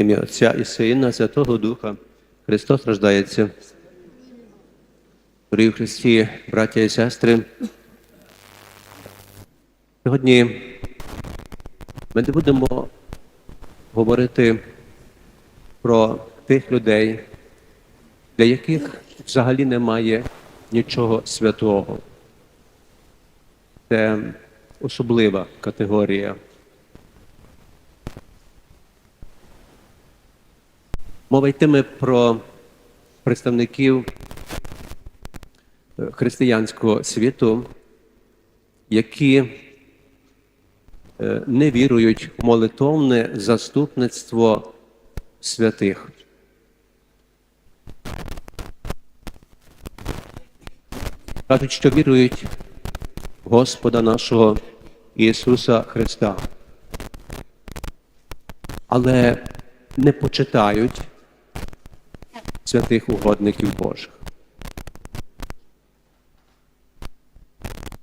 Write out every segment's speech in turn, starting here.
Ім'я Отця і Сина, Святого Духа. Христос рождається. Дорогі Христі, браття і сестри. Сьогодні ми не будемо говорити про тих людей, для яких взагалі немає нічого святого. Це особлива категорія. Мова йтиме про представників е, християнського світу, які е, не вірують в молитовне заступництво святих. Кажуть, що вірують Господа нашого Ісуса Христа, але не почитають святих угодників Божих.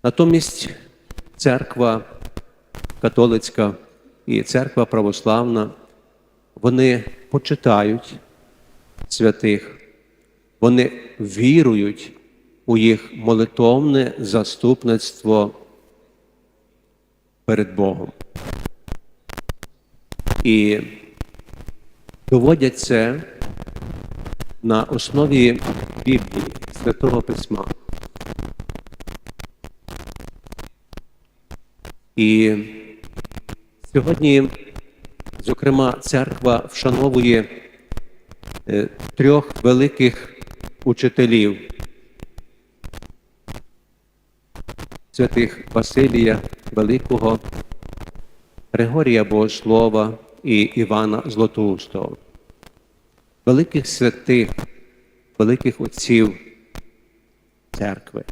Натомість церква католицька і церква православна, вони почитають святих, вони вірують у їх молитовне заступництво перед Богом. І доводять це на основі Біблії, Святого Письма. І сьогодні, зокрема, церква вшановує е, трьох великих учителів святих Василія Великого, Григорія Богослова і Івана Златоустого. Великих святих, великих отців церкви.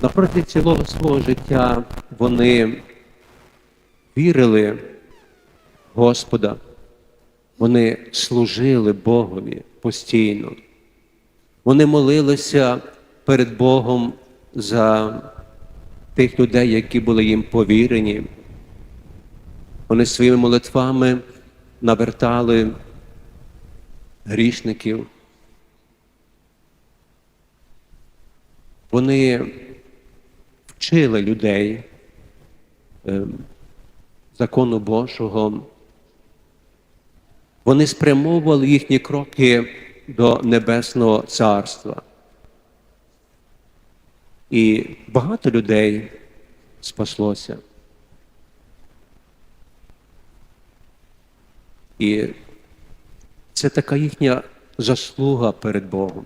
Напроти цілого свого життя вони вірили в Господа, вони служили Богові постійно. Вони молилися перед Богом за тих людей, які були їм повірені. Вони своїми молитвами навертали грішників. Вони вчили людей е, закону Божого. Вони спрямовували їхні кроки до Небесного Царства. І багато людей спаслося. І це така їхня заслуга перед Богом.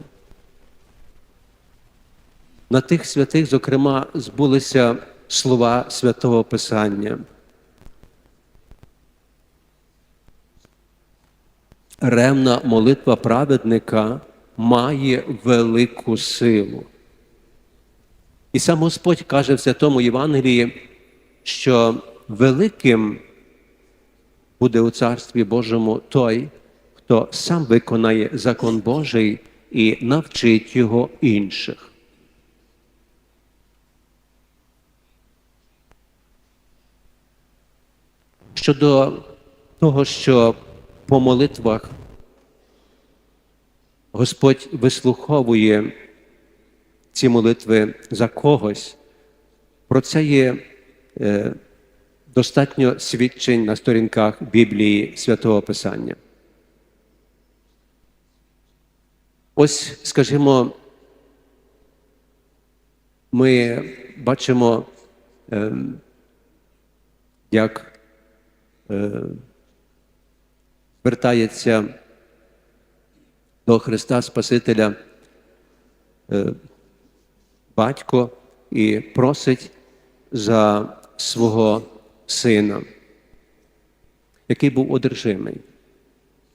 На тих святих, зокрема, збулися слова святого Писання. Ревна молитва праведника має велику силу. І сам Господь каже в Святому Євангелії, що великим буде у Царстві Божому той, хто сам виконає закон Божий і навчить його інших. Щодо того, що по молитвах Господь вислуховує ці молитви за когось, про це є е, достатньо свідчень на сторінках Біблії Святого Писання. Ось, скажімо, ми бачимо, е, як е, звертається до Христа Спасителя е, батько і просить за свого сина, який був одержимий,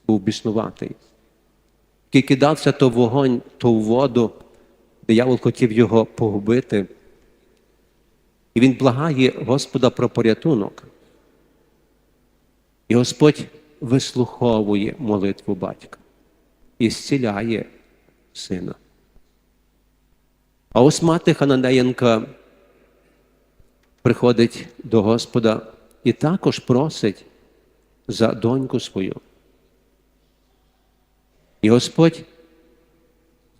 був біснуватий, який кидався то вогонь, то в воду, диявол хотів його погубити. І він благає Господа про порятунок. І Господь вислуховує молитву батька і зціляє сина. А ось мати Хананеєнка приходить до Господа і також просить за доньку свою. І Господь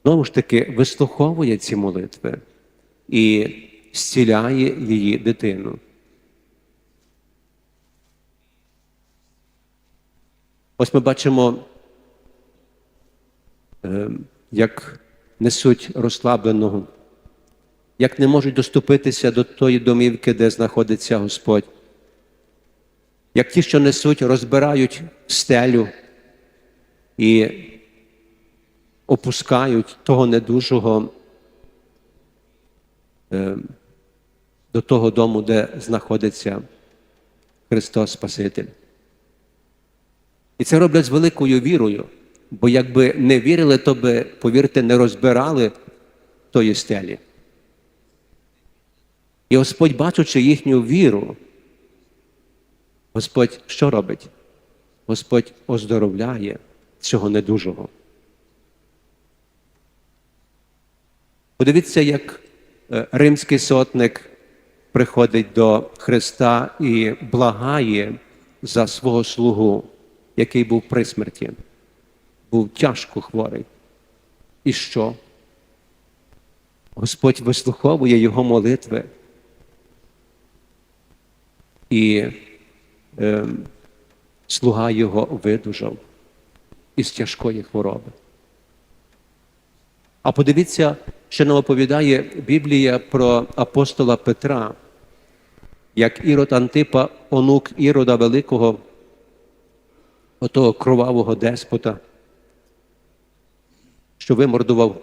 знову ж таки вислуховує ці молитви і зціляє її дитину. Ось ми бачимо, е, як несуть розслабленого, як не можуть доступитися до тої домівки, де знаходиться Господь. Як ті, що несуть, розбирають стелю і опускають того недужого е, до того дому, де знаходиться Христос Спаситель. І це роблять з великою вірою, бо якби не вірили, то би, повірте, не розбирали тої стелі. І Господь, бачучи їхню віру, Господь що робить? Господь оздоровляє цього недужого. Подивіться, як е, римський сотник приходить до Христа і благає за свого слугу, який був при смерті, був тяжко хворий. І що? Господь вислуховує його молитви. І е, слуга його видужав із тяжкої хвороби. А подивіться, що нам оповідає Біблія про апостола Петра, як Ірод Антипа, онук Ірода Великого, отого кровавого деспота, що вимордував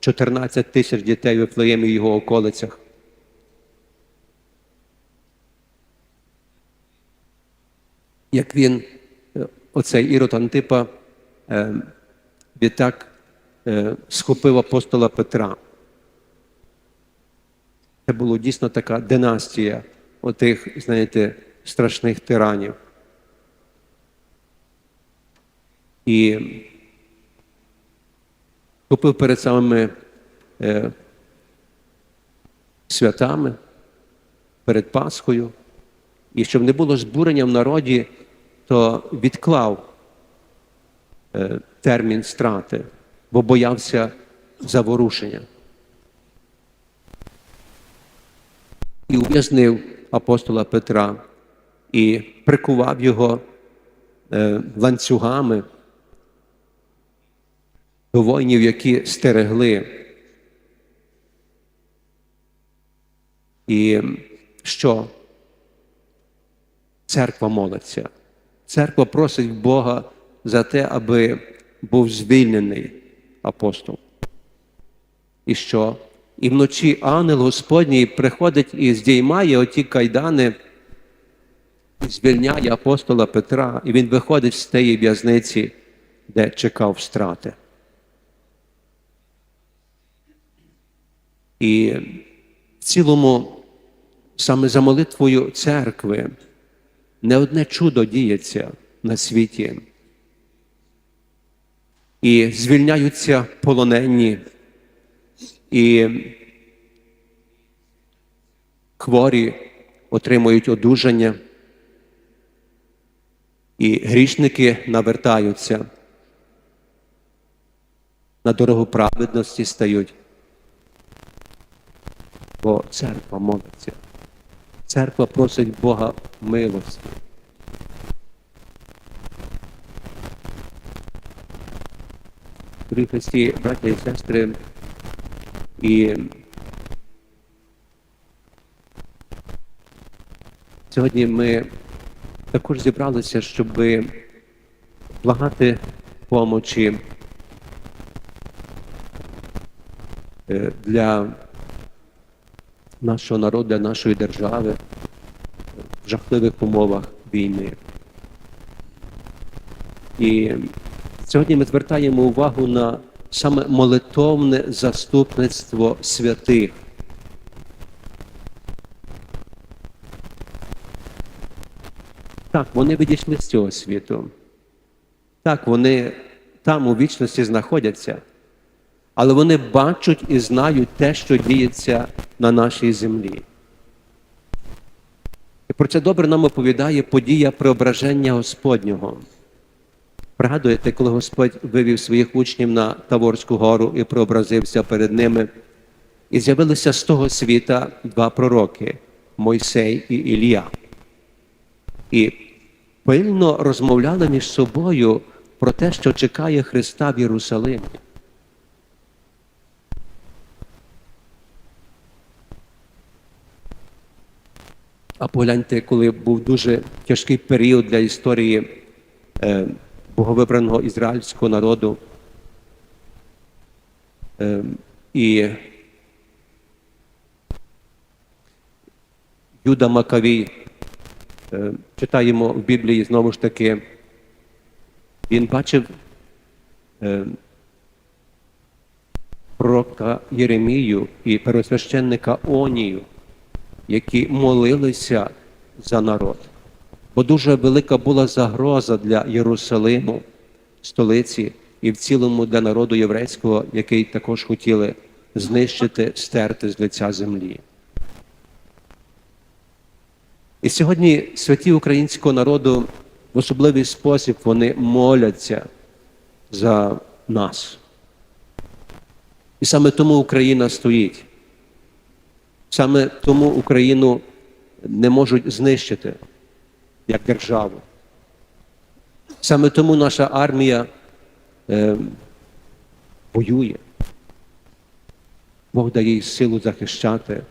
14 тисяч дітей в Вифлеємі і його околицях. Як він, е, оцей Ірод Антипа, е, відтак е, схопив апостола Петра. Це була дійсно така династія отих, знаєте, страшних тиранів. І купив перед самими е, святами, перед Пасхою, і щоб не було збурення в народі, то відклав е, термін страти, бо боявся заворушення. І ув'язнив апостола Петра і прикував його е, ланцюгами до воїнів, які стерегли. І що? Церква молиться. Церква просить Бога за те, аби був звільнений апостол. І що? І вночі ангел Господній приходить і здіймає оті кайдани, звільняє апостола Петра, і він виходить з тієї в'язниці, де чекав страти. І в цілому, саме за молитвою церкви, не одне чудо діється на світі. І звільняються полонені, і хворі отримують одужання, і грішники навертаються, на дорогу праведності стають. Бо церква молиться. Церква просить Бога милості. Дорогі Христі, браття і сестри, і сьогодні ми також зібралися, щоб благати помочі е, для нашого народу, для нашої держави в жахливих умовах війни. І сьогодні ми звертаємо увагу на саме молитовне заступництво святих. Так, вони відійшли з цього світу. Так, вони там у вічності знаходяться, але вони бачать і знають те, що діється на нашій землі. І Про це добре нам оповідає подія преображення Господнього. Пригадуєте, коли Господь вивів своїх учнів на Таворську гору і преобразився перед ними, і з'явилися з того світа два пророки Мойсей і Ілія. І пильно розмовляли між собою про те, що чекає Христа в Єрусалимі. А погляньте, коли був дуже тяжкий період для історії е, боговибраного ізраїльського народу. Е, і Юда Макавій, е, читаємо в Біблії знову ж таки, він бачив е, пророка Єремію і первосвященника Онію, які молилися за народ. Бо дуже велика була загроза для Єрусалиму, столиці, і в цілому для народу єврейського, який також хотіли знищити, стерти з лиця землі. І сьогодні святі українського народу в особливий спосіб вони моляться за нас. І саме тому Україна стоїть. Саме тому Україну не можуть знищити як державу. Саме тому наша армія е, воює. Бог дає їй силу захищати.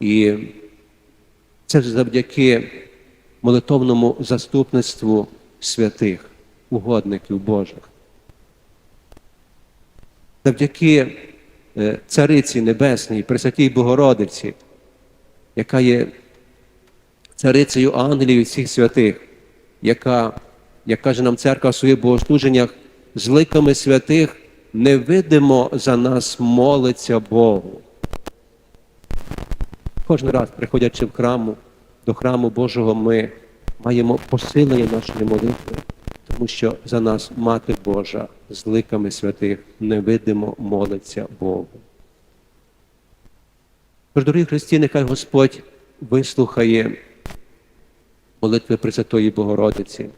І це завдяки молитовному заступництву святих, угодників Божих. Завдяки е, Цариці Небесній, Пресвятій Богородиці, яка є царицею ангелів і всіх святих, яка, як каже нам церква в своїх богослуженнях, з ликами святих невидимо за нас молиться Богу. Кожен раз, приходячи в храму, до храму Божого, ми маємо посилення нашої молитви, тому що за нас Мати Божа з ликами святих невидимо молиться Богу. Тож, дорогі Христі, нехай Господь вислухає молитви Пресвятої Богородиці,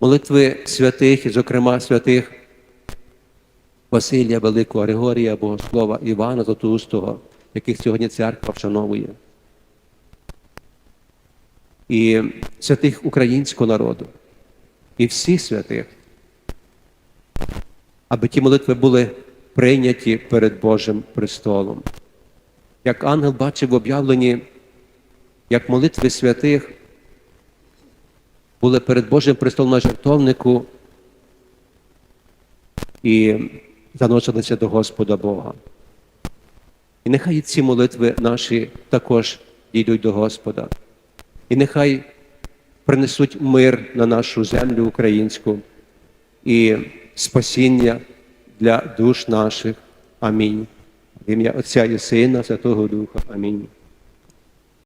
молитви святих, і, зокрема, святих Василія Великого, Григорія, Богослова, Івана Златоустого, яких сьогодні церква вшановує. І святих українського народу, і всіх святих, аби ті молитви були прийняті перед Божим престолом. Як ангел бачив в об'явленні, як молитви святих були перед Божим престолом на жертовнику і заносилися до Господа Бога. І нехай ці молитви наші також дійдуть до Господа. І нехай принесуть мир на нашу землю українську і спасіння для душ наших. Амінь. В ім'я Отця і Сина, Святого Духа. Амінь.